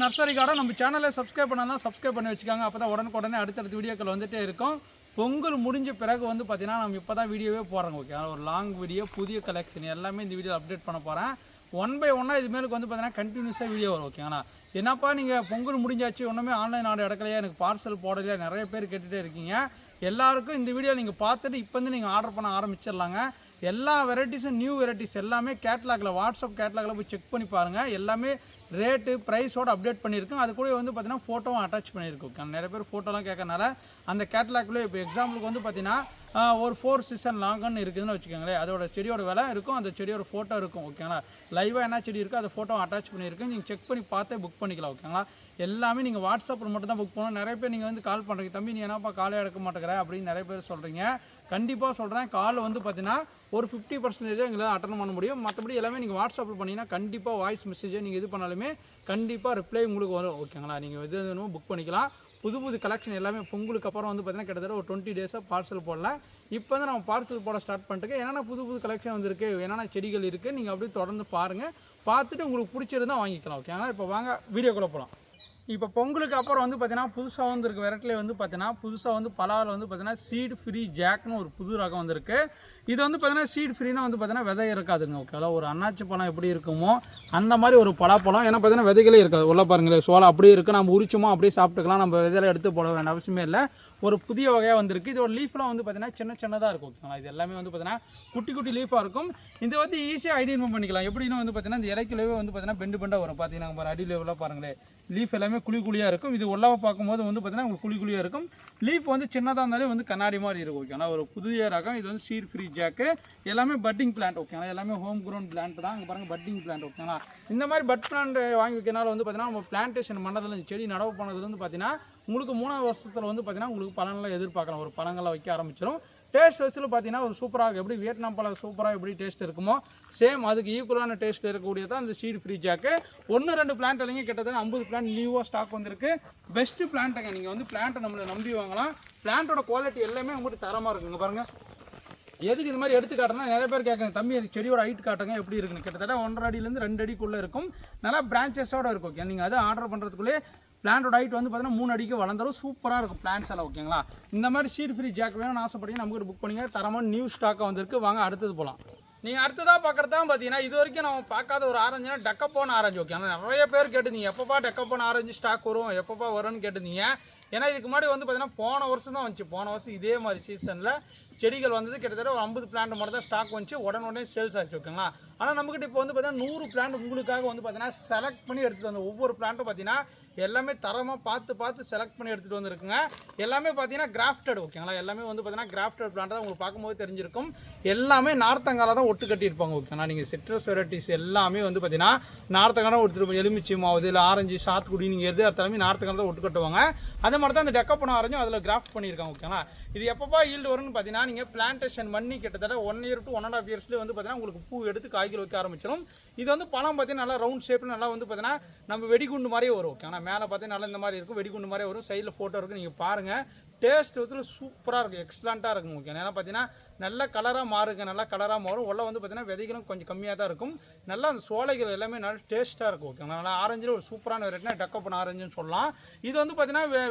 To nursery garden நம்ம சேனலை subscribe பண்ணலாம் சப்ஸ்கிரைப் பண்ணி வச்சுக்காங்க. அப்போ தான் உடனுக்குடனே அடுத்தடுத்த வீடியோக்கள் வந்துட்டே இருக்கும். பொங்கல் முடிஞ்ச பிறகு வந்து பார்த்தீங்கன்னா நம்ம இப்போ தான் வீடியோவே போகிறோங்க ஓகே ஒரு லாங் வீடியோ புதிய கலெக்ஷன் எல்லாமே இந்த வீடியோ அப்டேட் பண்ண போகிறேன் ஒன் பை ஒன்னாக இது மேலுக்கு வந்து பார்த்தீங்கன்னா கண்டினியூஸாக வீடியோ வரும் ஓகேங்களா என்னப்பா நீங்கள் பொங்கல் முடிஞ்சாச்சு ஒன்றுமே ஆன்லைன் ஆர்டர் எடுக்கலையா? எனக்கு பார்சல் போடலையா? நிறைய பேர் கேட்டுகிட்டே இருக்கீங்க. எல்லாருக்கும் இந்த வீடியோ நீங்கள் பார்த்துட்டு இப்போ வந்து நீங்கள் ஆர்டர் பண்ண ஆரம்பிச்சிடலாங்க. எல்லா வெரைட்டிஸும் நியூ வெரைட்டிஸ் எல்லாமே கேட்லாகில் வாட்ஸ்அப் கேட்லாகில் போய் செக் பண்ணி பாருங்கள் எல்லாமே ரேட்டு ப்ரைஸோட அப்டேட் பண்ணியிருக்கோம். அது கூட வந்து பார்த்தீங்கன்னா ஃபோட்டோவும் அட்டாச் பண்ணியிருக்கோம். நிறைய பேர் ஃபோட்டோலாம் கேட்கறனால அந்த கேட்லாக்லேயே இப்போ எக்ஸாம்பிளுக்கு வந்து பார்த்தீங்கன்னா ஒரு ஃபோர் சீசன் லாங்கன்னு இருக்குதுன்னு வச்சுக்கோங்களேன். அதோட செடியோட விலை இருக்கும் அந்த செடியோட ஃபோட்டோ இருக்கும் ஓகேங்களா லைவாக என்ன செடி இருக்கோ அந்த ஃபோட்டோ அட்டாச் பண்ணியிருக்கோம். நீங்கள் செக் பண்ணி பார்த்தே புக் பண்ணிக்கலாம் ஓகேங்களா எல்லாமே நீங்கள் வாட்ஸ்அப்பில் மட்டும் தான் புக் பண்ணணும். நிறைய பேர் நீங்கள் வந்து கால் பண்ணுறீங்க தம்பி நீ என்னப்பா காலே எடுக்க மாட்டேங்கிற? அப்படின்னு நிறைய பேர் சொல்கிறீங்க கண்டிப்பாக சொல்கிறேன் கால் வந்து பார்த்தீங்கன்னா ஒரு ஃபிஃப்டி பர்சன்டேஜ் எங்களால் அட்டன் பண்ண முடியும். மற்றபடி எல்லாமே நீங்கள் வாட்ஸ்அப்பில் பண்ணிங்கன்னா கண்டிப்பாக வாய்ஸ் மெசேஜை நீங்கள் இது பண்ணாலுமே கண்டிப்பாக ரிப்ளை உங்களுக்கு வரும். ஓகேங்களா நீங்கள் எது வேணுமோ புக் பண்ணிக்கலாம். புது புது கலெக்ஷன் எல்லாமே பொங்கலுக்கு அப்புறம் வந்து பார்த்தீங்கன்னா கிட்டத்தட்ட ஒரு டுவெண்ட்டி டேஸாக பார்சல் போடல. இப்போ வந்து நம்ம பார்சல் போட ஸ்டார்ட் பண்ணிட்டு என்னென்ன புது புது கலெக்ஷன் வந்துருக்கு? என்னென்ன செடிகள் இருக்குது நீங்கள் அப்படியே தொடர்ந்து பாருங்கள் பார்த்துட்டு உங்களுக்கு பிடிச்சிருந்தா வாங்கிக்கலாம். ஓகேங்களா இப்போ வாங்க வீடியோக்குள்ளே போகலாம் இப்போ பொங்கலுக்கு அப்புறம் வந்து பார்த்தீங்கன்னா புதுசாக வந்துருக்கு விரட்டிலே வந்து பார்த்தீங்கன்னா புதுசாக வந்து பலாவில் வந்து பார்த்தீங்கன்னா சீட் ஃப்ரீ ஜாக்னு ஒரு புது ரகம் வந்திருக்கு. இது வந்து பார்த்தீங்கன்னா சீட் ஃப்ரீனா வந்து பார்த்தீங்கன்னா விதை இருக்காதுங்க. ஓகேவா ஒரு அன்னாச்சி பழம் எப்படி இருக்குமோ அந்த மாதிரி ஒரு பலாப்பழம். ஏன்னா பார்த்தீங்கன்னா விதைகளே இருக்காது. உள்ள பாருங்களேன் சோளம் அப்படியே இருக்குது நம்ம உரிச்சோமோ அப்படியே சாப்பிட்டுக்கலாம். நம்ம விதையில எடுத்து போட வேண்டிய அவசியமே இல்லை. ஒரு புதிய வகையாக வந்திருக்கு. இதோட லீஃப்லாம் வந்து பார்த்தீங்கன்னா சின்ன சின்னதாக இருக்கும். ஓகேங்களா? இது எல்லாமே வந்து பார்த்தீங்கன்னா குட்டி குட்டி லீஃபாக இருக்கும். இது வந்து ஈஸியாக ஐடென்டிஃபை பண்ணிக்கலாம். எப்படின்னா வந்து பார்த்தீங்கன்னா இந்த இலைக்குள்ளவே வந்து பார்த்தீங்கன்னா பெண்டு பெண்டாக வரும். பார்த்தீங்கன்னா பாரு அடி லெவலாக பாருங்களேன் லீஃப் எல்லாமே குழி குழியாக இருக்கும். இது உள்ளாக பார்க்கும்போது வந்து பார்த்தீங்கன்னா உங்களுக்கு குழி குழியாக இருக்கும். லீஃப் வந்து சின்னதாக இருந்தாலே வந்து கண்ணாடி மாதிரி இருக்கும் ஓகேங்களா ஒரு புதிய ரகம். இது வந்து சீட் ஃப்ரீ ஜாக்கு எல்லாமே பட்டிங் பிளான்ட் ஓகேங்களா எல்லாமே ஹோம் க்ரௌண்ட் பிளான்ட் தான். அங்கே பாருங்கள் பட்டிங் பிளான்ட் ஓகேங்களா இந்த மாதிரி பட் பிளான்ட் வாங்கி வைக்கிறனால வந்து பார்த்தீங்கன்னா நம்ம பிளான்டேஷன் பண்ணதில் செடி நடவு பண்ணதுல வந்து பார்த்தீங்கன்னா உங்களுக்கு மூணாவது வருஷத்தில் வந்து பார்த்தீங்கன்னா உங்களுக்கு பலனெல்லாம் எதிர்பார்க்கலாம். ஒரு பழங்களை வைக்க ஆரம்பிச்சிடும் டேஸ்ட் வச்சுல பார்த்தீங்கன்னா ஒரு சூப்பராக இருக்கும் எப்படி வியட்நாம் பழம் சூப்பராக எப்படி டேஸ்ட் இருக்குமோ சேம் அதுக்கு ஈக்குவலான டேஸ்ட் இருக்கக்கூடியது தான் இந்த சீடு ஃப்ரீ ஜாக்கு ஒன்று ரெண்டு பிளான்ட் இல்லைங்க. கிட்டத்தட்ட ஐம்பது பிளான்ட் நியூவாக ஸ்டாக் வந்திருக்கு. பெஸ்ட்டு பிளான்ட்டுங்க நீங்கள் வந்து பிளான்ட்டை நம்மளை நம்பி வாங்கலாம். பிளான்ட்டோட குவாலிட்டி எல்லாமே உங்களுக்கு தரமாக இருக்குங்க. பாருங்கள் எதுக்கு இது மாதிரி எடுத்து காட்டுறேன்னா நிறைய பேர் கேட்குறாங்க தம்பி எனக்கு செடியோட ஹைட் காட்டுங்க. எப்படி இருக்குன்னு? கிட்டத்தட்ட ஒன்றரை அடியிலேருந்து ரெண்டு அடிக்குள்ளே இருக்கும். நல்லா பிரான்ச்சஸோடு இருக்கும். ஓகே நீங்கள் அதை ஆர்டர் பண்ணுறதுக்குள்ளே பிளான்டோட ஹைட் வந்து பார்த்தீங்கன்னா மூணு அடிக்கு வளர்ந்தாலும் சூப்பராக இருக்கும். பிளான்ஸ் எல்லாம் ஓகேங்களா இந்த மாதிரி சீட் ஃப்ரீ ஜாக் வேணும்னு ஆசைப்பட்டீங்க நமக்கு புக் பண்ணிங்க. தரமாக நியூ ஸ்டாக்காக வந்திருக்கு. வாங்க அடுத்தது போகலாம் நீங்கள் அடுத்ததாக பார்க்குறது தான் பார்த்தீங்கன்னா இது வரைக்கும் நம்ம பார்க்காத ஒரு ஆரஞ்சுனா டக்கப்போன ஆரஞ்சு ஓகே ஆனால் நிறைய பேர் கேட்டுருந்தீங்க எப்பப்பா டக்கப்போன ஆரஞ்சு ஸ்டாக் வரும்? எப்பப்பா வரும்னு கேட்டிருந்தீங்க. ஏன்னா இதுக்கு முன்னாடி வந்து பார்த்தீங்கன்னா போன வருஷம் தான் வந்துச்சு. போன வருஷம் இதே மாதிரி சீசனில் செடிகள் வந்தது. கிட்டத்தட்ட ஒரு ஐம்பது பிளான்ட் மட்டும் தான் ஸ்டாக் வந்துச்சு. உடனே உடனே சேல்ஸ் ஆச்சு ஓகேங்களா ஆனால் நம்மக்கிட்ட இப்போ வந்து பார்த்தீங்கன்னா நூறு பிளான்ட் உங்களுக்காக வந்து பார்த்தீங்கன்னா செலக்ட் பண்ணி எடுத்துகிட்டு வந்த ஒவ்வொரு பிளான்ட்டும் பார்த்தீங்கன்னா எல்லாமே தரமாக பார்த்து பார்த்து செலக்ட் பண்ணி எடுத்துகிட்டு வந்துருக்குங்க. எல்லாமே பார்த்தீங்கன்னா கிராஃப்டட் ஓகேங்களா எல்லாமே வந்து பார்த்தீங்கன்னா கிராஃப்டட் பிளான்ட் தான் உங்களுக்கு பார்க்கும்போது தெரிஞ்சிருக்கும். எல்லாமே நார்த்தங்கால தான் ஒட்டு கட்டியிருப்பாங்க ஓகேங்களா நீங்கள் சிட்ரஸ் வெரைட்டிஸ் எல்லாமே வந்து பார்த்தீங்கன்னா நார்த்தங்கால ஒட்டு எலுமிச்சி மாவுது இல்லை ஆரஞ்சு சாத்துக்குடி நீங்கள் எது எடுத்தாலுமே நார்த்தங்கால தான் ஒட்டு கட்டுவாங்க. அதே மாதிரி தான் அந்த டெக்கப்பனம் ஆரஞ்சும் அதில் கிராஃப்ட் பண்ணியிருக்காங்க ஓகேங்களா இது எப்பப்பா ஈல்டு வரும்னு பார்த்தீங்கன்னா நீங்கள் பிளான்டேஷன் பண்ணி கிட்டத்தட்ட one year to one and half இயர்ஸ்லேயே வந்து பார்த்தீங்கன்னா உங்களுக்கு பூ எடுத்து காய்கறி வைக்க ஆரம்பிச்சிடும் இது வந்து பழம் பார்த்தீங்கன்னா நல்லா ரவுண்ட் ஷேப்பில் நல்லா வந்து பார்த்தீங்கன்னா நம்ம வெடிகுண்டு மாதிரியே வரும் ஓகே ஆனால் மேலே பார்த்தீங்கன்னா நல்லா இந்த மாதிரி இருக்கும் வெடிகுண்டு மாதிரியே வரும். சைடில் ஃபோட்டோ இருக்கும் நீங்கள் பாருங்கள் டேஸ்ட் வந்து சூப்பராக இருக்கும் எக்ஸலண்ட்டாக இருக்கும் ஓகே ஏன்னா பார்த்தீங்கன்னா நல்ல கலராக மாறுங்க நல்லா கலராக மாறும். உள்ள வந்து பார்த்தீங்கன்னா விதைகளும் கொஞ்சம் கம்மியாக தான் இருக்கும். நல்லா அந்த சோலைகள் எல்லாமே நல்லா டேஸ்ட்டாக இருக்கும் ஓகே நல்லா ஆரஞ்சில் ஒரு சூப்பரான வெரைட்டினா டக்கப்பன் ஆரஞ்சுன்னு சொல்லலாம். இது வந்து பார்த்தீங்கன்னா வெ-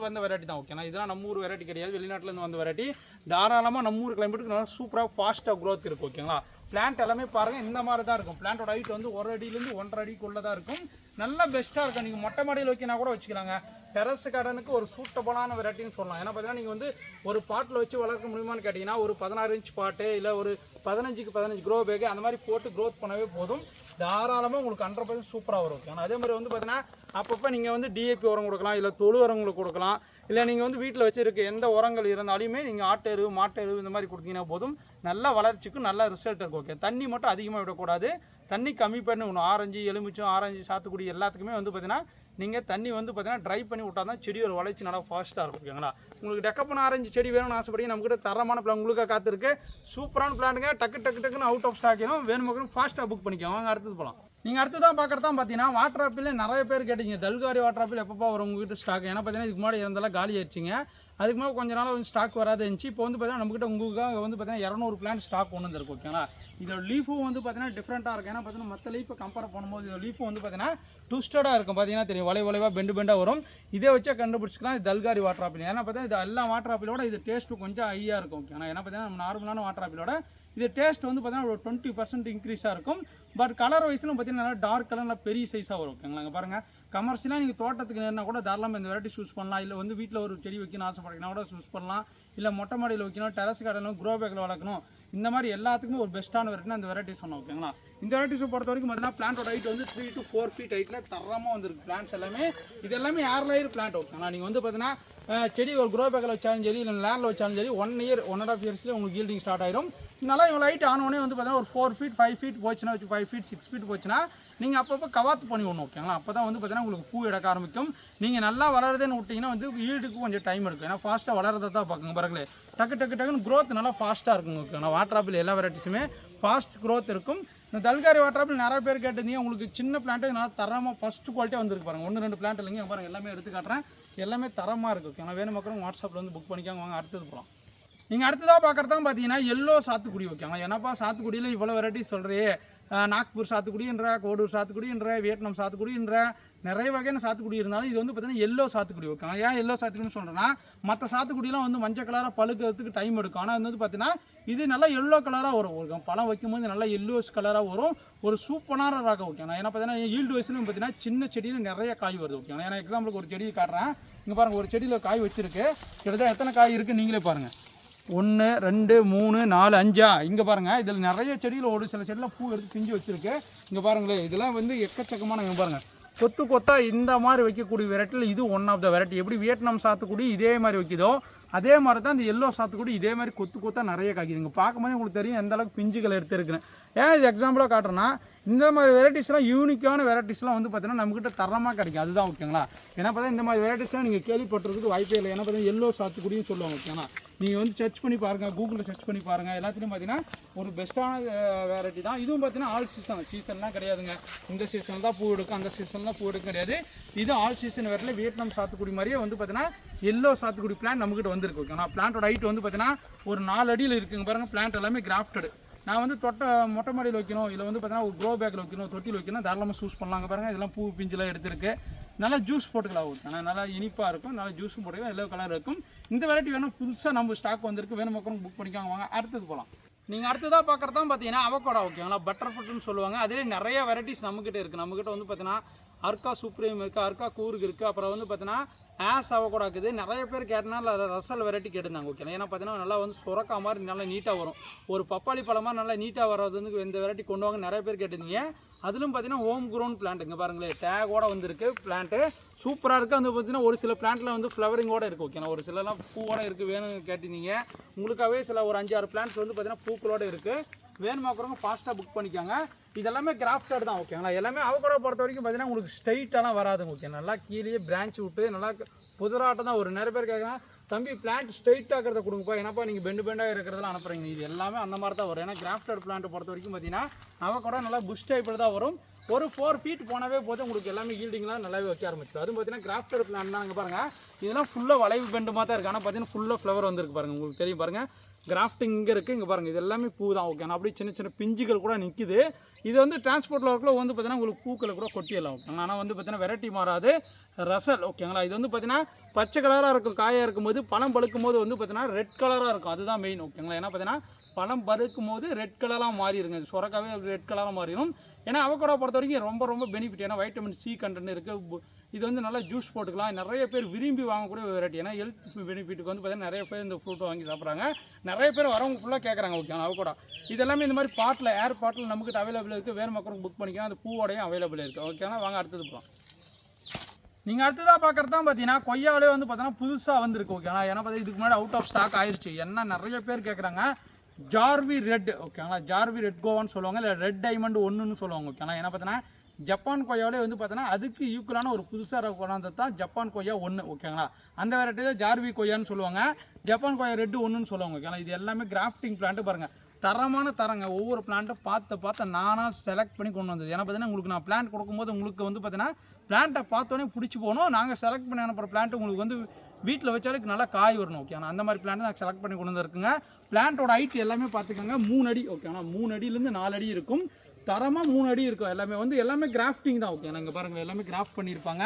வந்த வெரைட்டி தான் ஓகேனா இதெல்லாம் நம்ம ஊர் வெரைட்டி கிடையாது. வெளிநாட்டிலேருந்து வந்த வெரைட்டி தாராளமாக நம்ம ஊர் கிளைமேட்டுக்கு நல்லா சூப்பராக ஃபாஸ்ட்டாக க்ரோத் இருக்கும் ஓகேங்களா பிளான்ட் எல்லாமே பாருங்கள் இந்த மாதிரி தான் இருக்கும். பிளான்ட்டோட ஹைட் வந்து ஒரு அடியிலேருந்து ஒன்றரை அடிக்குள்ளே தான் இருக்கும். நல்லா பெஸ்ட்டாக இருக்கும். நீங்கள் மொட்டை மாடியில் வைக்கினா கூட வச்சுக்கலாங்க. டெரஸ் கார்டனுக்கு ஒரு சூட்டபுளான வெரைட்டின்னு சொல்லலாம். ஏன்னா பார்த்தீங்கன்னா நீங்கள் வந்து ஒரு பாட்டில் வச்சு வளர்க்க முடியுமான்னு கேட்டிங்கன்னா ஒரு பதினாறு இன்ச் பாட்டு இல்லை ஒரு பதினஞ்சுக்கு பதினஞ்சு க்ரோ பேக்கு அந்த மாதிரி போட்டு க்ரோத் பண்ணவே போதும். தாராளமாக உங்களுக்கு ஹண்ட்ரட் பர்சன்ட் சூப்பராக வரும். ஆனால் அதே மாதிரி வந்து பார்த்தீங்கன்னா அப்பப்போ நீங்கள் வந்து டிஏபி உரம் கொடுக்கலாம் இல்லை தொழு உரங்களுக்கு கொடுக்கலாம் இல்லை நீங்கள் வந்து வீட்டில் வச்சுருக்க எந்த உரங்கள் இருந்தாலுமே நீங்கள் ஆட்டு எருவு மாட்டு எருவு இந்த மாதிரி கொடுத்தீங்கன்னா போதும். நல்ல வளர்ச்சிக்கு நல்ல ரிசல்ட் இருக்கும். ஓகே தண்ணி மட்டும் அதிகமாக விடக்கூடாது. தண்ணி கம்மி பண்ணி விடணும். ஆரஞ்சு எலுமிச்சம் ஆரஞ்சு சாத்துக்குடி எல்லாத்துக்குமே வந்து பார்த்தீங்கன்னா நீங்கள் தண்ணி வந்து பார்த்தீங்கன்னா ட்ரை பண்ணி விட்டா தான் செடி ஒரு வளர்ச்சி நல்லா ஃபாஸ்ட்டாக இருக்கும் ஓகேங்களா? உங்களுக்கு டெக்கப்பன ஆரஞ்சு செடி வேணும்னு ஆசைப்படி நம்மக்கிட்ட தரமான பிளான் உங்களுக்கு காத்திருக்கு. சூப்பரான பிளானுங்க டக்கு டக்கு டக்குன்னு அவுட் ஆஃப் ஸ்டாக் ஆகிடும் வேணும் ஃபாஸ்ட்டாக புக் பண்ணிக்கோங்க வாங்க அடுத்தது போகலாம் நீங்கள் அடுத்ததான் பார்க்குறது தான் பார்த்தீங்கன்னா வாட்டர் ஆப்பிள் நிறைய பேர் கேட்டீங்க. தல்காரி வாட்டர் ஆப்பிள் எப்பப்போ வரும் உங்ககிட்ட ஸ்டாக் ஏன்னா பார்த்தீங்கன்னா இதுக்கு முன்னாடி இருந்தாலும் காலி ஆயிடுச்சிங்க. அதுக்கு மேலே கொஞ்ச நாள் வந்து ஸ்டாக் வராது இருந்துச்சு. இப்போ வந்து பார்த்தீங்கன்னா நம்மகிட்ட உங்களுக்கு வந்து பார்த்தீங்கன்னா இரநூறு பிளான் ஸ்டாக் கொண்டு வந்துருக்கு ஓகேங்களா இதோட லீஃபும் வந்து பார்த்தீங்கன்னா டிஃப்ரெண்ட்டாக இருக்கும் ஏன்னா பார்த்தீங்கன்னா மற்ற லீஃபை கம்பேர் பண்ணும்போது இதோட லீஃப் வந்து பார்த்தீங்கன்னா ட்விஸ்டடாக இருக்கும். பார்த்தீங்கன்னா தெரியும். வளை வளைவாக பெண்டு பெண்டாக வரும். இதே வச்சே கண்டுபிடிச்சிக்கலாம். இது தல்காரி வாட்டர் ஆப்பிள் ஏன்னா பார்த்தீங்கன்னா இது எல்லா வாட்டர் ஆப்பிளோட இது டேஸ்ட்டு கொஞ்சம் ஹையாக இருக்கும் ஓகேங்களா ஏன்னா பார்த்தீங்கன்னா நம்ம நார்மலான வாட்டர் ஆப்பிளோட இது டேஸ்ட் வந்து பார்த்தீங்கன்னா ஒரு டுவெண்ட்டி பர்சன்ட் இன்க்ரீஸாக இருக்கும். பட் கலர் வைஸ்லும் பார்த்தீங்கன்னா நல்லா டார்க் கலர் நல்லா பெரிய சைஸாக வரும் ஓகேங்களா பாருங்கள் கமர்ஷியலாக நீங்கள் தோட்டத்துக்கு நேரினா கூட தாராளமாக இந்த வெரைட்டி சூஸ் பண்ணலாம். இல்லை வந்து வீட்டில் ஒரு செடி வைக்கணும் ஆசைப்படுறீங்கன்னா கூட சூஸ் பண்ணலாம். இல்லை மொட்டை மாடியில் வைக்கணும் டெரஸ் கார்டனும் க்ரோ பேக்கில் வளர்க்கணும். இந்த மாதிரி எல்லாத்துக்குமே ஒரு பெஸ்ட்டான வெரைட்டினா அந்த வெரைட்டிஸ் சொன்னோம் ஓகேங்களா இந்த வெரைட்டிஸை பொறுத்த வரைக்கும் பார்த்தீங்கன்னா பிளான்டோட ஹைட் வந்து த்ரீ டு ஃபோர் ஃபீட் ஹைட்டில் தரமாக வந்துருக்கு. பிளான்ஸ் எல்லாமே இது எல்லாமே ஏர் லேயர் பிளான்ட் ஓகேங்களா நீங்கள் வந்து பார்த்தீங்கன்னா செடி ஒரு க்ரோ பேக்கில் வச்சாலும் சரி இல்லை லேண்டில் வச்சாலும் சரி one year one and half இயர்ஸ்லேயே உங்களுக்கு ஈல்டிங் ஸ்டார்ட் ஆயிரும். இதனால் இவ்வளோ ஹைட் ஆனோடனே வந்து பார்த்தீங்கன்னா ஒரு ஃபோர் ஃபீட் ஃபைவ் ஃபீட் போச்சுன்னா வச்சு ஃபைவ் ஃபீட் சிக்ஸ் ஃபீட் போச்சுன்னா நீங்கள் அப்பப்போ கவாத்து பண்ணி ஒன்று ஓகேங்களா அப்போ தான் வந்து பார்த்தீங்கன்னா உங்களுக்கு பூ எடுக்க ஆரம்பிக்கும். நீங்கள் நல்லா வளருதுன்னு விட்டிங்கன்னா வந்து ஈல்டுக்கு கொஞ்சம் டைம் எடுக்கும். ஏன்னா ஃபாஸ்ட்டாக வளரதை தான் பார்க்குங்க பிறகுலே டக்கு டக்கு டக்குன்னு க்ரோத் நல்லா ஃபாஸ்ட்டாக இருக்கும் ஓகேங்களா வாட்டர் ஆப்பிள் எல்லா வெரைட்டிஸுமே ஃபாஸ்ட் க்ரோத் இருக்கும். இந்த தல்காரி வாட்டர் ஆப்பிள் நிறைய பேர் கேட்டிருந்தீங்க உங்களுக்கு சின்ன பிளான்ட்டு நல்லா தரமாக ஃபஸ்ட் குவாலிட்டியாக வந்துருக்கு பாருங்க. ஒன்று ரெண்டு பிளான்ட் இல்லைங்க பாருங்கள் எல்லாமே எடுத்து காட்டுறேன். எல்லாமே தரமாக இருக்குது ஓகேங்களா வேணும் மக்களும் வாட்ஸ்அப்பில் வந்து புக் பண்ணிக்காங்க வாங்க அடுத்தது போகலாம் நீங்கள் அடுத்ததாக பார்க்குறதான் பார்த்தீங்கன்னா எல்லோ சாத்துக்குடி ஓகேங்களா என்னப்பா சாத்துக்குடியில் இவ்வளோ வெரைட்டி சொல்கிறியே நாக்பூர் சாத்துக்குடின்ற கோடூர் சாத்துக்குடின்ற வியட்நாம் சாத்துக்குடின்ற நிறைய வகையான சாத்துக்குடி இருந்தாலும் இது வந்து பார்த்தீங்கன்னா எல்லோ சாத்துக்குடி. வைக்கலாம் ஏன் எல்லோ சாத்துக்குடின்னு சொல்கிறேன்னா மற்ற சாத்துக்குடியெலாம் வந்து மஞ்சள் கலராக பழுக்கிறதுக்கு டைம் எடுக்கும். ஆனால் வந்து பார்த்தீங்கன்னா இது நல்லா எல்லோ கலராக வரும். ஒரு பழம் வைக்கும்போது நல்லா எல்லோஸ் கலராக வரும். ஒரு சூப்பரான ராக ஓகேங்களா ஏன்னா பார்த்தீங்கன்னா ஈல்டு வயசுலையும் பார்த்தீங்கன்னா சின்ன செடியில் நிறைய காய் வருது. ஓகேங்களா? ஏன்னா எக்ஸாம்பிளுக்கு ஒரு செடி காட்டுறேன். இங்கே பாருங்கள் ஒரு செடியில் காய் வச்சிருக்கு. கிட்டத்தட்ட எத்தனை காய் இருக்குது நீங்களே பாருங்கள் ஒன்று ரெண்டு மூணு நாலு அஞ்சா. இங்கே பாருங்கள் இதில் நிறைய செடியில் ஒரு சில செடியில் பூ எடுத்து பிஞ்சு வச்சுருக்கு. இங்கே பாருங்களேன் இதெல்லாம் வந்து எக்கச்சக்கமான இங்கே பாருங்கள் கொத்து கொத்தா இந்த மாதிரி வைக்கக்கூடிய வெரைட்டியில் இது ஒன் ஆஃப் த வெரைட்டி எப்படி வியட்நாம் சாத்துக்குடி இதே மாதிரி வைக்குதோ அதே மாதிரி தான் இந்த எல்லோ சாத்துக்குடி இதே மாதிரி கொத்து கொத்தா நிறைய காய்க்குதுங்க பார்க்கும்போது உங்களுக்கு தெரியும் எந்த அளவுக்கு பிஞ்சுகள் எடுத்துருக்குறேன் ஏன் இது எக்ஸாம்பிளாக காட்டுறேன்னா இந்த மாதிரி வெரைட்டிஸ்லாம் யூனிக்கான வெரைட்டிஸ்லாம் வந்து பார்த்தீங்கன்னா நம்மக்கிட்ட தரமாக கிடைக்கும். அதுதான் ஓகேங்களா? ஏன்னா பார்த்தா இந்த மாதிரி வெரைட்டிஸ்லாம் நீங்கள் கேள்விப்பட்டிருக்கு வாய்ப்பே இல்லை. ஏன்னா பார்த்தீங்கன்னா எல்லோ சாத்துக்குடியும் சொல்லுவாங்க ஓகேங்களா? நீங்கள் வந்து சர்ச் பண்ணி பாருங்கள் கூகுளில் சர்ச் பண்ணி பாருங்கள் எல்லாத்துலையும் பார்த்தீங்கன்னா ஒரு பெஸ்ட்டான வெரைட்டி தான். இதுவும் பார்த்தீங்கன்னா ஆல் சீசன் சீசன்லாம் கிடையாதுங்க. இந்த சீசனில் தான் பூ எடுக்கும். அந்த சீசனில் பூ எடுக்க கிடையாது. இது ஆல் சீசன் வெரைட்டியில் வியட்நாம் சாத்துக்குடி மாதிரியே வந்து பார்த்தீங்கன்னா எல்லோ சாத்துக்குடி பிளான் நம்மக்கிட்ட வந்திருக்கு ஓகேங்களா? பிளான்ட்டோட ஹைட் வந்து பார்த்தீங்கன்னா ஒரு நாலு அடியில் இருக்குங்க பாருங்கள் பிளான்ட் எல்லாமே கிராஃப்டடு நான் வந்து தொட்ட மொட்டை மாடியில் வைக்கணும். இல்லை வந்து பார்த்தீங்கன்னா ஒரு க்ரோ பேக்கில் வைக்கணும். தொட்டியில் வைக்கணும் தாராளமாக சூஸ் பண்ணலாங்க பாருங்கள் இதெல்லாம் பூ பிஞ்செல்லாம் எடுத்துருக்கு. நல்லா ஜூஸ் போட்டுக்கலாம் ஊற்று ஆனால் நல்லா இனிப்பாக இருக்கும். நல்லா ஜூஸும் போட்டுக்கலாம். எல்லோ கலர் இருக்கும். இந்த வெரைட்டி வேணும். புதுசாக நம்ம ஸ்டாக் வந்திருக்கு. வேணும் மக்களும் புக் பண்ணிக்காங்க. வாங்க அடுத்தது போகலாம் நீங்கள் அடுத்ததாக பார்க்குறதான் பார்த்தீங்கன்னா அவக்கோடா ஓகேங்களா பட்டர் ஃபுட்டுன்னு சொல்லுவாங்க. அதிலே நிறைய வெரைட்டிஸ் நம்மக்கிட்ட இருக்குது நம்மக்கிட்ட வந்து பார்த்தீங்கன்னா அர்க்கா சூப்ரீம் இருக்குது அர்க்கா கூர்க் இருக்குது அப்புறம் வந்து பார்த்தீங்கன்னா ஆஸ் அவகோடா இருக்குது நிறைய பேர் கேட்டனால ரசல் வெரைட்டி கேட்டிருந்தாங்க ஓகே ஏன்னா பார்த்தீங்கன்னா நல்லா வந்து சுரக்கா மாதிரி நல்லா நீட்டாக வரும். ஒரு பப்பாளி பழமாக நல்லா நீட்டாக வர்றது வந்து இந்த வெரைட்டி கொண்டு வாங்க நிறைய பேர் கேட்டிருந்தீங்க. அதிலும் பார்த்தீங்கன்னா ஹோம் க்ரோன் பிளான்ட் இங்கே பாருங்களேன் டேகோட வந்திருக்கு பிளான்ட்டு சூப்பராக இருக்குது அது பார்த்தீங்கன்னா ஒரு சில பிளான்ட்டில் வந்து ஃப்ளவரிங்கோடு இருக்குது ஓகேண்ணா ஒரு சிலலாம் பூவோட இருக்குது வேணும்னு கேட்டிருந்தீங்க. உங்களுக்காகவே சில ஒரு அஞ்சு ஆறு பிளான்ட்ஸ் வந்து பார்த்தீங்கன்னா பூக்களோட இருக்குது வேணுமாக்குறவங்க ஃபாஸ்ட்டாக புக் பண்ணிக்கோங்க. இதெல்லாமே கிராஃப்டட் தான் ஓகேங்களா எல்லாமே அவகோடா பொறுத்த வரைக்கும் பார்த்தீங்கன்னா உங்களுக்கு ஸ்ட்ரைட்டாலாம் வராதுங்க ஓகே நல்லா கீழே பிரான்ச் விட்டு நல்லா புதுராட்டம் தான் ஒரு நிறைய பேர் கேட்குறாங்க தம்பி பிளான்ட் ஸ்ட்ரைட் ஆகிறத கொடுங்கப்பா. ஏன்னாப்பா நீங்கள் பெண்டு பெண்டாக இருக்கிறதெல்லாம் அனுப்புறீங்க. இது எல்லாமே அந்த மாதிரி தான் வரும். ஏன்னா கிராஃப்டட் பிளான்ட் பொறுத்த வரைக்கும் பார்த்தீங்கன்னா அவகோடா நல்லா புஷ் டைப்பில் தான் வரும். ஒரு ஃபோர் ஃபீட் போனவே போது உங்களுக்கு எல்லாமே ஈல்டிங்லாம் நல்லாவே வைக்க ஆரம்பிச்சிடும். அதுவும் பார்த்தீங்கன்னா கிராஃப்டட் பிளான் தான் பாருங்கள் இதெல்லாம் ஃபுல்லாக வளைவு பெண்டுமாக தான் இருக்குது ஆனால் பார்த்தீங்கன்னா ஃபுல்லாக ஃப்ளவர் வந்திருக்கு பாருங்கள் உங்களுக்கு தெரியும் பாருங்கள் கிராஃப்டிங் இங்கே இருக்குது இங்கே பாருங்கள் இது எல்லாமே பூ தான் ஓகே ஆனால் அப்படியே சின்ன சின்ன பிஞ்சுகள் கூட நிற்குது இது வந்து டிரான்ஸ்போர்ட்டில் ஒர்க்கில் வந்து பார்த்தீங்கன்னா உங்களுக்கு பூக்களை கூட கொட்டியெல்லாம் ஓகே ஆனால் வந்து பார்த்தீங்கன்னா வெரைட்டி மாறாது. ரசல் ஓகேங்களா? இது வந்து பார்த்தீங்கன்னா பச்சை கலராக இருக்கும் காயாக இருக்கும்போது பழம் பழுக்கும் போது வந்து பார்த்தீங்கன்னா ரெட் கலராக இருக்கும். அதுதான் மெயின் ஓகேங்களா? ஏன்னா பார்த்தீங்கன்னா பழம் பழுக்கும் போது ரெட் கலராக மாறிடுங்க. இது சுரக்காவே ரெட் கலராக மாறிடும். ஏன்னா அவகோடா பொறுத்த வரைக்கும் ரொம்ப ரொம்ப பெனிஃபிட் ஏன்னா வைட்டமின் சி கண்டென்ட் இருக்குது இது வந்து நல்லா ஜூஸ் போட்டுக்கலாம். நிறைய பேர் விரும்பி வாங்கக்கூடிய வெரைட்டி ஏன்னா ஹெல்த் பெனிஃபிட்டுக்கு வந்து பார்த்தீங்கன்னா நிறைய பேர் இந்த ஃப்ரூட்டை வாங்கி சாப்பிட்றாங்க. நிறைய பேர் வரவங்க ஃபுல்லாக கேட்குறாங்க ஓகே அவகோடா இதெல்லாமே இந்த மாதிரி பாட்டில் ஏர் பாட்டில் நமக்கு அவைலபிள் இருக்குது வேறு மக்களுக்கு புக் பண்ணிக்கலாம். அந்த பூவோடையும் அவைலபிள் இருக்குது ஓகேனா வாங்க அடுத்தது போகலாம் நீங்கள் அடுத்ததாக பார்க்குறது தான் பார்த்தீங்கன்னா கொய்யாவிலே வந்து பார்த்தீங்கன்னா புதுசாக வந்திருக்கு ஓகேங்களா ஏன்னா பார்த்தீங்கன்னா இதுக்கு முன்னாடி அவுட் ஆஃப் ஸ்டாக் ஆயிடுச்சு என்ன நிறைய பேர் கேட்குறாங்க ஜார்வி ரெட் ஓகேங்களா ஜார்வி ரெட் கோவான்னு சொல்லுவாங்க இல்லை ரெட் டைமண்ட் ஒன்றுன்னு சொல்லுவாங்க ஓகேங்களா ஏன்னா பார்த்தீங்கன்னா ஜப்பான் கொய்யாவிலே வந்து பார்த்தோன்னா அதுக்கு ஈக்குவலான ஒரு புதுசாக கொண்டாந்து தான் ஜப்பான் கொய்யா ஒன்று ஓகேங்களா? அந்த வெரைட்டி தான் ஜார்வி கொய்யான்னு சொல்லுவாங்க. ஜப்பான் கொய்யா ரெட்டு ஒன்றுன்னு சொல்லுவாங்க ஓகேங்களா? இது எல்லாமே கிராஃப்டிங் பிளான்ட்டு பாருங்கள் தரமான தரங்க ஒவ்வொரு பிளான்ட்டும் பார்த்து பார்த்து நானாக செலக்ட் பண்ணி கொண்டு வந்தது. ஏன்னா பார்த்தீங்கன்னா உங்களுக்கு நான் பிளான்ட் கொடுக்கும்போது உங்களுக்கு வந்து பார்த்தீங்கன்னா பிளான்ட்டை பார்த்தோன்னே பிடிச்சி போகணும். நாங்கள் செலக்ட் பண்ணி அனுப்புகிற பிளான்ட் உங்களுக்கு வந்து வீட்டில் வச்சாலுக்கு நல்லா காய் வரணும் ஓகே ஆனால் அந்த மாதிரி பிளான்ட் நான் செலக்ட் பண்ணி கொண்டு வந்துருக்குங்க. பிளான்ட்டோட ஹைட் எல்லாமே பார்த்துக்கோங்க. மூணு அடி ஓகே ஆனால் மூணு அடியிலேருந்து நாலு அடி இருக்கும். தரமாக மூணு அடி இருக்கும். எல்லாமே வந்து எல்லாமே கிராஃப்டிங் தான் ஓகே நாங்கள் பாருங்கள் எல்லாமே கிராஃப்ட் பண்ணியிருப்பாங்க.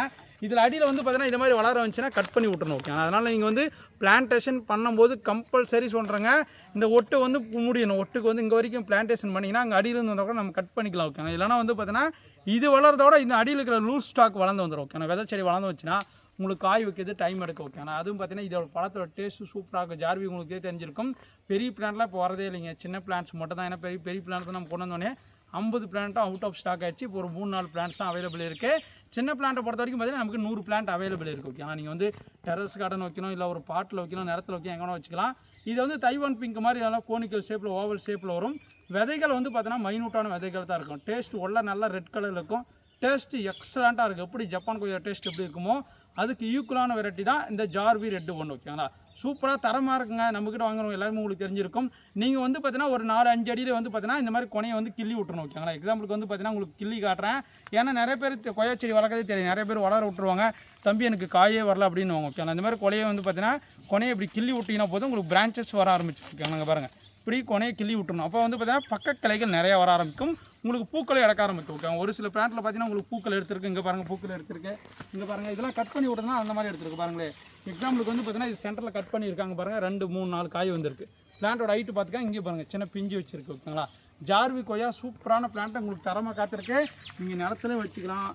இதில் அடியில் வந்து பார்த்தீங்கன்னா இது மாதிரி வளர வந்துச்சுன்னா கட் பண்ணி விட்டுறணும் ஓகே அதனால் நீங்கள் வந்து பிளான்டேஷன் பண்ணும்போது கம்பல்சரி சொல்கிறேங்க இந்த ஒட்டு வந்து முடியணும் ஒட்டுக்கு வந்து இங்கே வரைக்கும் பிளான்டேஷன் பண்ணிங்கன்னா அங்கே அடியிலேருந்து வந்தால் கூட நம்ம கட் பண்ணிக்கலாம் ஓகே இல்லைனா வந்து பார்த்தீங்கன்னா இது வளர்றதோட இந்த அடியில் இருக்கிற லூஸ் ஸ்டாக் வளர்ந்து வந்துடும் ஓகே விதை செடி வளர்ந்து வச்சுன்னா உங்களுக்கு காய் வைக்கிறது டைம் எடுக்க ஓகே ஆனால் அதுவும் பார்த்தீங்கன்னா இதோட பழத்தோட டேஸ்ட்டு சூப்பராக இருக்கும். ஜார்வி உங்களுக்கே தெரிஞ்சிருக்கும். பெரிய பிளான்ட்லாம் இப்போ வரதே இல்லைங்க. சின்ன பிளான்ட்ஸ் மட்டும் தான் ஏன்னா பெரிய பெரிய பிளான்ஸ் நம்ம கொண்டு வந்தோடனே ஐம்பது பிளான்ட்டும் அவுட் ஆஃப் ஸ்டாக் ஆகிடுச்சு இப்போ ஒரு மூணு நாலு பிளான்ட்ஸ் தான் அவைலபிள் இருக்குது சின்ன பிளான்ட்டை பொறுத்த வரைக்கும் பார்த்தீங்கன்னா நமக்கு நூறு பிளான்ட் அவைலபிள் இருக்குது ஓகே நீங்கள் வந்து டெரஸ் கார்டன் வைக்கணும் இல்லை ஒரு பாட்டில் வைக்கணும் நிலத்தில் வைக்கணும் எங்கே வச்சுக்கலாம். இது வந்து தைவான் பிங்க் மாதிரி நல்லா கோனிக்கல் ஷேப்பில் ஓவல் ஷேப்பில் வரும். விதைகள் வந்து பார்த்தீங்கன்னா மைனூட்டான விதைகள் தான் இருக்கும். டேஸ்ட் உள்ள நல்லா ரெட் கலரில் இருக்கும். டேஸ்ட்டு எக்ஸலண்ட்டாக இருக்குது எப்படி ஜப்பான் கொய்யா டேஸ்ட் எப்படி இருக்குமோ அதுக்கு ஈக்குவலான வெரைட்டி தான் இந்த ஜார்வி ரெட்டு ஒன்று ஓகேங்களா சூப்பராக தரமாக இருக்குங்க. நம்மக்கிட்ட வாங்குறவங்க எல்லாருமே உங்களுக்கு தெரிஞ்சிருக்கும். நீங்கள் வந்து பார்த்தீங்கன்னா ஒரு நாலு அஞ்சு அடியில் வந்து பார்த்தீங்கன்னா இந்த மாதிரி கொனையை வந்து கிள்ளி விட்டுறணும் ஓகேங்களா? எக்ஸாம்பிளுக்கு வந்து பார்த்தீங்கன்னா உங்களுக்கு கிள்ளி காட்டுறேன். ஏன்னா நிறைய பேர் கொய்யா செடி வளர்க்கறதே தெரியும் நிறைய பேர் வளர விட்டுருவாங்க. தம்பி எனக்கு காயே வரல அப்படின்னு ஓகேங்களா? இந்த மாதிரி கொலையை வந்து பார்த்தீங்கன்னா கொனையை இப்படி கிள்ளி விட்டிங்கன்னா போதும் உங்களுக்கு பிரான்ச்சஸ் வர ஆரம்பிச்சு ஓகேங்களா? பாருங்கள் இப்படி கொனையை கிள்ளி விட்டுருணும் அப்போ வந்து பார்த்தீங்கன்னா பக்க கிளைகள் நிறைய வர ஆரம்பிக்கும். உங்களுக்கு பூக்களை எடுக்க ஆரம்பிக்கும் ஓகே ஒரு சில பிளான்ட்டில் பார்த்தீங்கன்னா உங்களுக்கு பூக்கள் எடுத்திருக்கு இங்கே பாருங்கள் பூக்கள் எடுத்திருக்கு இங்கே பாருங்கள் இதெல்லாம் கட் பண்ணி விட்றதுனா அந்த மாதிரி எடுத்துருக்கு பாருங்களேன். எக்ஸாம்பிளுக்கு வந்து பார்த்தீங்கன்னா இது சென்டரில் கட் பண்ணியிருக்காங்க பாருங்கள் ரெண்டு மூணு நாலு காய் வந்திருக்கு. பிளான்ட்டோட ஹைட்டு பார்த்துக்கா இங்கே பாருங்கள் சின்ன பிஞ்சு வச்சிருக்கு ஓகேங்களா ஜார்வி கொய்யா சூப்பரான பிளான்ட்டை உங்களுக்கு தரமாக காத்திருக்கு. நீங்கள் நிலத்துலையும் வச்சுக்கலாம்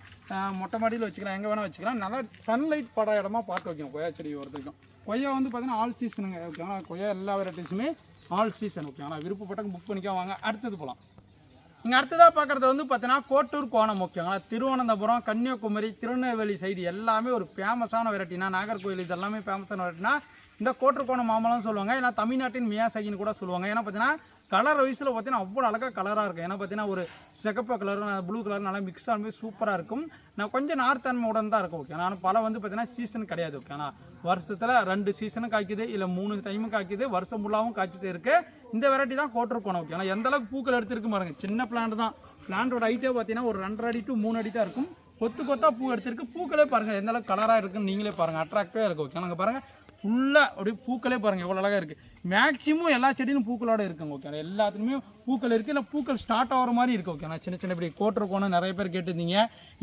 மொட்டை மாடியில் வச்சுக்கலாம் எங்கே வேணால் வச்சுக்கலாம். நல்லா சன்லைட் பட இடமா பார்த்து வைக்கணும் கொய்யா செடி ஒருத்தருக்கும் கொய்யா வந்து பார்த்தீங்கன்னா ஆல் சீசனுங்க ஓகேங்களா கொய்யா எல்லா வெரைட்டிஸுமே ஆல் சீசன் ஓகேங்களா விருப்பப்பட்டவங்க புக் பண்ணிக்க வாங்க அடுத்தது போகலாம் இங்கே அடுத்ததாக பார்க்குறது வந்து பார்த்தீங்கன்னா கோட்டூர் கோணம் முக்கியங்களா திருவனந்தபுரம் கன்னியாகுமரி திருநெல்வேலி சைடு எல்லாமே ஒரு ஃபேமஸான வெரைட்டினா நாகர்கோவில் இது எல்லாமே ஃபேமஸான வெரைட்டினா இந்த கோட்டூர் கோணம் மாம்பழம் சொல்லுவாங்க. ஏன்னா தமிழ்நாட்டின் மியாசகின்னு கூட சொல்லுவாங்க. ஏன்னா பார்த்தீங்கன்னா கலர் வைஸில் பார்த்தீங்கன்னா அவ்வளோ அழகாக கலராக இருக்கும். ஏன்னா பார்த்தீங்கன்னா ஒரு சிகப்பு கலரும் ப்ளூ கலர் நல்லா மிக்ஸ் ஆனது சூப்பராக இருக்கும். நான் கொஞ்சம் நார்த்தன்மையுடன் தான் இருக்கும் ஓகே நான் பழம் வந்து பார்த்தீங்கன்னா சீசன் கிடையாது ஓகே ஆனால் வருஷத்தில் ரெண்டு சீசனும் காய்க்குது இல்லை மூணு டைமும் காய்க்குது வருஷம் ஃபுல்லாகவும் காய்ச்சிட்டு இருக்குது இந்த வெரைட்டி தான் கோட்டிருக்கணும் ஓகே ஆனால் எந்த அளவுக்கு பூக்கள் எடுத்துருக்கு பாருங்க சின்ன பிளான்ட் தான். பிளான்ட்டோட ஹைட்டே பார்த்தீங்கன்னா ஒரு ரெண்டரை அடி டு மூணு அடி தான் இருக்கும். கொத்து கொத்தா பூ எடுத்திருக்கு பூக்களே பாருங்கள் எந்த அளவுக்கு கலராக இருக்குன்னு நீங்களே பாருங்கள் அட்ராக்டிவாக இருக்கும் ஓகே நாங்கள் பாருங்கள் ஃபுல்லாக அப்படியே பூக்களே பாருங்கள் எவ்வளோ அழகாக இருக்குது மேக்ஸிமம் எல்லா செடியிலும் பூக்களோட இருக்குங்க ஓகே எல்லாத்துலேயுமே பூக்கள் இருக்குது இல்லை பூக்கள் ஸ்டார்ட் ஆகிற மாதிரி இருக்குது ஓகே நான் சின்ன சின்ன இப்படி கோணம் நிறைய பேர் கேட்டிருந்தீங்க.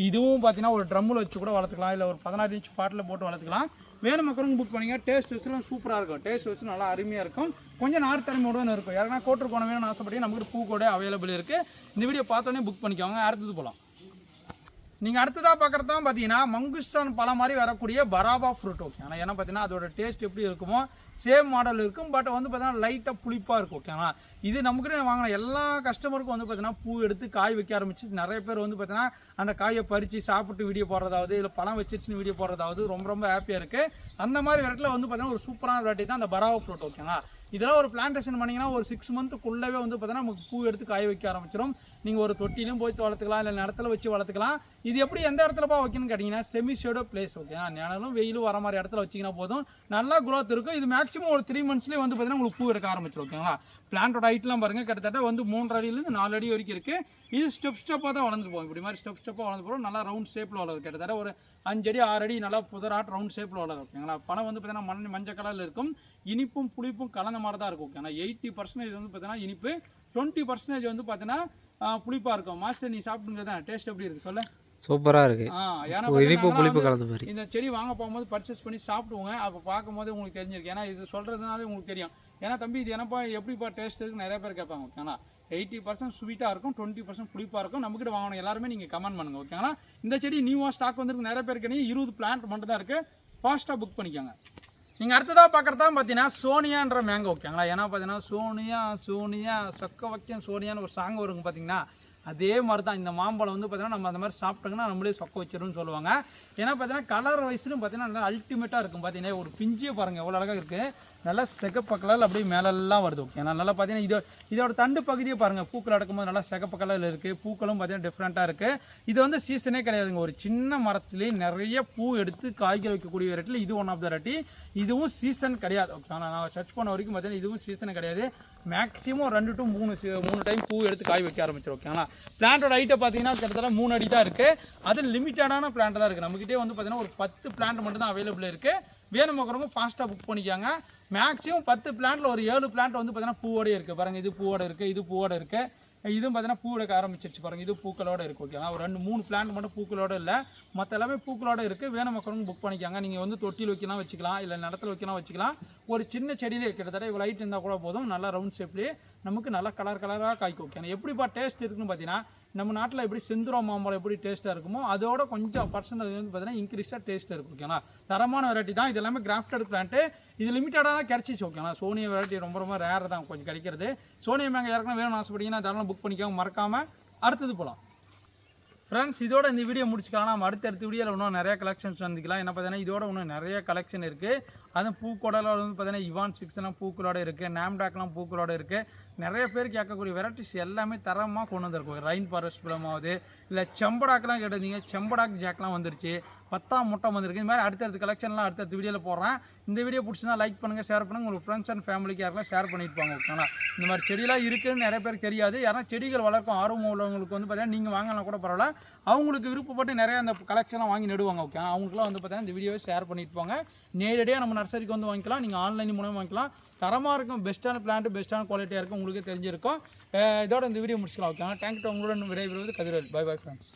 இதுவும் பார்த்தீங்கன்னா ஒரு ட்ரம்மில் வச்சு கூட வளர்த்துக்கலாம். இல்லை ஒரு பதினாறு இன்ச் பாட்டில் போட்டு வளர்த்துக்கலாம். வேணும் மக்களும் புக் பண்ணிங்க. டேஸ்ட் வச்சுலாம் சூப்பராக இருக்கும். டேஸ்ட் வச்சு நல்லா அருமையாக இருக்கும். கொஞ்சம் நார் தனிமையோட இருக்கும். யாருன்னா கோணம் வேணும்னு ஆசைப்படி நம்மகிட்ட பூ கூட அவைலபிள் இருக்குது இந்த வீடியோ பார்த்தோன்னே புக் பண்ணிக்கோங்க. அடுத்தது போகலாம் நீங்கள் அடுத்ததாக பார்க்குறது தான் பார்த்தீங்கன்னா மங்குஸ்டான் பழம் மாதிரி வரக்கூடிய பராபா ஃப்ரூட் ஓகே ஆனால் ஏன்னா பார்த்தீங்கன்னா அதோட டேஸ்ட் எப்படி இருக்குமோ சேம் மாடல் இருக்கும் பட் வந்து பார்த்தீங்கன்னா லைட்டாக புளிப்பாக இருக்கும் ஓகேங்களா இது நமக்கு வாங்கின எல்லா கஸ்டமருக்கும் வந்து பார்த்தீங்கன்னா பூ எடுத்து காய் வைக்க ஆரம்பிச்சு நிறைய பேர் வந்து பார்த்தீங்கன்னா அந்த காயை பறித்து சாப்பிட்டு வீடியோ போடுறதாவது இல்லை பழம் வச்சிருச்சுன்னு வீடியோ போடுறதாவது ரொம்ப ரொம்ப ஹாப்பியாக இருக்குது அந்த மாதிரி வெரைட்டியில் வந்து பார்த்தீங்கன்னா ஒரு சூப்பரான வெரைட்டி தான் அந்த பராவா ஃப்ரூட் ஓகேங்களா இதெல்லாம் ஒரு பிளான்டேஷன் பண்ணிங்கன்னா ஒரு சிக்ஸ் மந்த்துக்குள்ளவே வந்து பார்த்தீங்கன்னா நமக்கு பூ எடுத்து காய வைக்க ஆரம்பிச்சிடும் நீங்கள் ஒரு தொட்டிலையும் போய் வளர்த்துக்கலாம் இல்லை நிலத்துல வச்சு வளர்த்துக்கலாம். இது எப்படி எந்த இடத்துலப்பா வைக்கணும்னு கேட்டிங்கன்னா செமி ஷேடோ பிளேஸ் ஓகே நிழலும் வெயிலும் வர மாதிரி இடத்துல வச்சிங்கன்னா போதும். நல்லா குரோத் இருக்கும் இது மேக்ஸிமம் ஒரு த்ரீ மந்த்ஸ்லேயே வந்து பார்த்தீங்கன்னா உங்களுக்கு பூ எடுக்க ஆரம்பிச்சிடும் ஓகேங்களா பிளான்ட்டோட ஹைட்லாம் பாருங்கள் கிட்டத்தட்ட வந்து மூன்று அடியிலேருந்து நாலு அடி வரைக்கும் இருக்குது இது ஸ்டெப் ஸ்டெப்பாக தான் வளர்ந்துட்டு போகும் இப்படி மாதிரி ஸ்டெப் ஸ்டெப்பாக வளர்ந்து போகும் நல்லா ரவுண்ட் ஷேப்பில் வளரும் கிட்டத்தட்ட ஒரு அஞ்சு அடி ஆறு அடி நல்லா புதராட் ரவுண்ட் ஷேப்பில் வளரும் ஓகேங்களா பழம் வந்து பார்த்தீங்கன்னா மண் மஞ்சள் கலரில் இருக்கும். இனிப்பும் புளிப்பும் கலந்த மாதிரி தான் இருக்கும் ஓகேங்களா எயிட்டி பர்சன்டேஜ் வந்து பார்த்தீங்கன்னா இனிப்பு டுவெண்ட்டி பர்சன்டேஜ் வந்து பார்த்தீங்கன்னா புளிப்பாக இருக்கும். மாஸ்டர் நீ சாப்பிட்டுங்க தான் டேஸ்ட் எப்படி இருக்கு? சொல்ல. சூப்பராக இருக்கு. ஆ ஏன்னா இனிப்பு புளிப்பு கலந்த மாதிரி. இந்த செடி வாங்க போகும்போது பர்ச்சேஸ் பண்ணி சாப்பிடுவோங்க அப்போ பார்க்கும்போது உங்களுக்கு தெரிஞ்சிருக்கு. ஏன்னா இது சொல்கிறதுனாலே உங்களுக்கு தெரியும். ஏன்னா தம்பி இது என்னப்பா எப்படிப்பா டேஸ்ட் இருக்குன்னு நிறைய பேர் கேட்பாங்க ஓகேங்களா எயிட்டி பர்சன்ட் ஸ்வீட்டாக இருக்கும் டுவெண்ட்டி பர்சன்ட் புளிப்பாக இருக்கும். நம்மக்கிட்ட வாங்கணும். எல்லாருமே நீங்கள் கமெண்ட் பண்ணுங்க ஓகேங்களா இந்த செடி நியூவாக ஸ்டாக் வந்திருக்கு. நிறைய பேர் கிடையாது இருபது பிளான்ட் மட்டும் தான் இருக்குது ஃபாஸ்ட்டாக புக் பண்ணிக்கோங்க. நீங்கள் அடுத்ததாக பார்க்குறதா தான் பார்த்தீங்கன்னா சோனியான்ற மேங்கோ ஓகேங்களா ஏன்னா பார்த்தீங்கன்னா சோனியா சோனியா சொக்க வைக்கம் சோனியான்னு ஒரு சாங் வருங்க பார்த்தீங்கன்னா அதே மாதிரி தான் இந்த மாம்பழம் வந்து பார்த்தீங்கன்னா நம்ம அந்த மாதிரி சாப்பிட்டோங்கன்னா நம்மளே சொக்க வச்சிரும்னு சொல்லுவாங்க. ஏன்னா பார்த்தீங்கன்னா கலர் வைஸ்லையும் பார்த்தீங்கன்னா நல்லா அல்டிமேட்டாக இருக்கும் பார்த்தீங்கன்னா ஒரு பிஞ்சியை பாருங்கள் எவ்வளோ அழகாக இருக்குது நல்லா சிகப்பு கலரில் அப்படியே மேலெல்லாம் வருது ஓகே நல்லா பார்த்தீங்கன்னா இதோ இதோட தண்டு பகுதியை பாருங்கள் பூக்கள் அடக்கும்போது நல்லா சிகப்பு கலரில் இருக்குது பூக்களும் பார்த்தீங்கன்னா டிஃப்ரெண்ட்டாக இருக்குது இது வந்து சீசனே கிடையாதுங்க. ஒரு சின்ன மரத்துலேயே நிறைய பூ எடுத்து காய்கறி வைக்கக்கூடிய ரேட்டில் இது ஒன் ஆஃப் த ரட்டி. இதுவும் சீசன் கிடையாது. ஓகே நான் சர்ச் பண்ண வரைக்கும் பார்த்தீங்கன்னா இதுவும் சீசன் கிடையாது. மேக்ஸிமம் ரெண்டு டு மூணு மூணு டைம் பூ எடுத்து காய் வைக்க ஆரம்பிச்சிடும் ஓகேங்களா பிளான்ட்டோட ஹைட்டை பார்த்தீங்கன்னா கிட்டத்தட்ட மூணு அடி தான் இருக்குது அது லிமிட்டடான பிளான்ட் தான் இருக்குது நம்மகிட்டே வந்து பார்த்தீங்கன்னா ஒரு பத்து பிளான்ட் மட்டும் தான் அவைலபிள் இருக்குது வேணுமக்கிறவங்க ஃபாஸ்ட்டாக புக் பண்ணிக்காங்க. மேக்ஸிமம் பத்து பிளான்ட்டில் ஒரு ஏழு பிளான்ட் வந்து பார்த்தீங்கன்னா பூவோடய இருக்குது பாருங்கள் இது பூவோட இருக்குது இது பூவோட இருக்குது இதுவும் பார்த்தீங்கன்னா பூ எடுக்க ஆரம்பிச்சிருச்சு பாருங்கள் இது பூக்களோட இருக்குது ஓகேங்களா ஒரு ரெண்டு மூணு பிளான்ட் மட்டும் பூக்களோட இல்லை. மற்ற எல்லாமே பூக்களோட இருக்குது வேணும் மக்களும் புக் பண்ணிக்காங்க. நீங்கள் வந்து தொட்டியில் வைக்கலாம் வச்சுக்கலாம் இல்லை நிலத்துல வைக்கலாம் வச்சுக்கலாம். ஒரு சின்ன செடியிலே கிட்டத்தட்ட இவ்வளோ லைட் இருந்தால் கூட போதும். நல்லா ரவுண்ட் ஷேப்லேயே நமக்கு நல்லா கலர் கலராக காய்க்கும் ஓகே எப்படிப்பா டேஸ்ட் இருக்குன்னு பார்த்தீங்கன்னா நம்ம நாட்டில் எப்படி செந்துரம் மாம்பழம் எப்படி டேஸ்ட்டாக இருக்குமோ அதோட கொஞ்சம் பர்சன்டேஜ் வந்து பார்த்தீங்கன்னா இன்க்ரீஸாக டேஸ்ட் இருக்கும் ஓகேங்களா தரமான வெரைட்டி தான் இது எல்லாமே கிராஃப்டட் பிளான்ட்டு இது லிமிட்டடாக தான் கிடச்சிச்சு ஓகேங்களா சோனியா வெரைட்டி ரொம்ப ரொம்ப ரேர் தான் கொஞ்சம் கிடைக்கிறது. சோனியா மேங்க யாருக்குன்னா வேணும்னு ஆசைப்பட்டீங்கன்னா தாராளம் புக் பண்ணிக்கோங்க மறக்காமல் அடுத்தது போகலாம் ஃப்ரெண்ட்ஸ் இதோட இந்த வீடியோ முடிச்சுக்கலாம். நம்ம அடுத்தடுத்த வீடியோவில் இன்னும் நிறைய கலெக்ஷன்ஸ் வந்துக்கலாம் என்ன பார்த்தீங்கன்னா இதோட இன்னும் நிறைய கலெக்ஷன் இருக்குது அதுவும் பூக்கோடலாம் வந்து பார்த்தீங்கன்னா இவான் சிக்ஸ்லாம் பூக்களோட இருக்குது நேம்டாக்லாம் பூக்களோட இருக்குது நிறைய பேர் கேட்கக்கூடிய வெரைட்டிஸ் எல்லாமே தரமாக கொண்டு வந்திருக்கும். ரைன் ஃபாரஸ்ட் பழமாவது இல்லை செம்படாக்கெலாம் கேட்டிருந்தீங்க செம்படாக் ஜாக்லாம் வந்துருச்சு. பத்தாம் முட்டை வந்திருக்கு. இந்த மாதிரி அடுத்தடுத்த கலெக்ஷன்லாம் அடுத்தடுத்த வீடியோவில் போடுறேன். இந்த வீடியோ பிடிச்சிருந்தா லைக் பண்ணுங்கள் ஷேர் பண்ணுங்கள் உங்களுக்கு ஃப்ரெண்ட்ஸ் அண்ட் ஃபேமிலிக்கு யாரெல்லாம் ஷேர் பண்ணிட்டு ஓகேனா ஓகேங்களா? இந்த மாதிரி செடிலாம் இருக்குதுன்னு நிறைய பேர் தெரியாது. யாரும் செடிகள் வளர்க்கும் ஆர்வம் உள்ளவங்களுக்கு வந்து பார்த்தீங்கன்னா நீங்கள் வாங்கலாம் கூட பரவாயில்ல. அவங்களுக்கு விருப்பப்பட்டு நிறைய அந்த கலெக்ஷன்லாம் வாங்கி நடுவாங்க ஓகே அவங்களுக்குலாம் வந்து பார்த்தீங்கன்னா இந்த வீடியோவை ஷேர் பண்ணிட்டு நேரடியாக நம்ம நர்சரிக்கு வந்து வாங்கிக்கலாம். நீங்கள் ஆன்லைன் மூலமாக வாங்கிக்கலாம். தரமாக இருக்கும். பெஸ்ட்டான பிளான்ட் பெஸ்ட்டான குவாலிட்டியாக இருக்கும். உங்களுக்கு தெரிஞ்சிருக்கும். இதோட இந்த வீடியோ முடிச்சுக்கலாம். ஓகே தேங்க்யூ உங்களுடன் விடைபெறுவது கதிரவேல் பை பை ஃப்ரெண்ட்ஸ்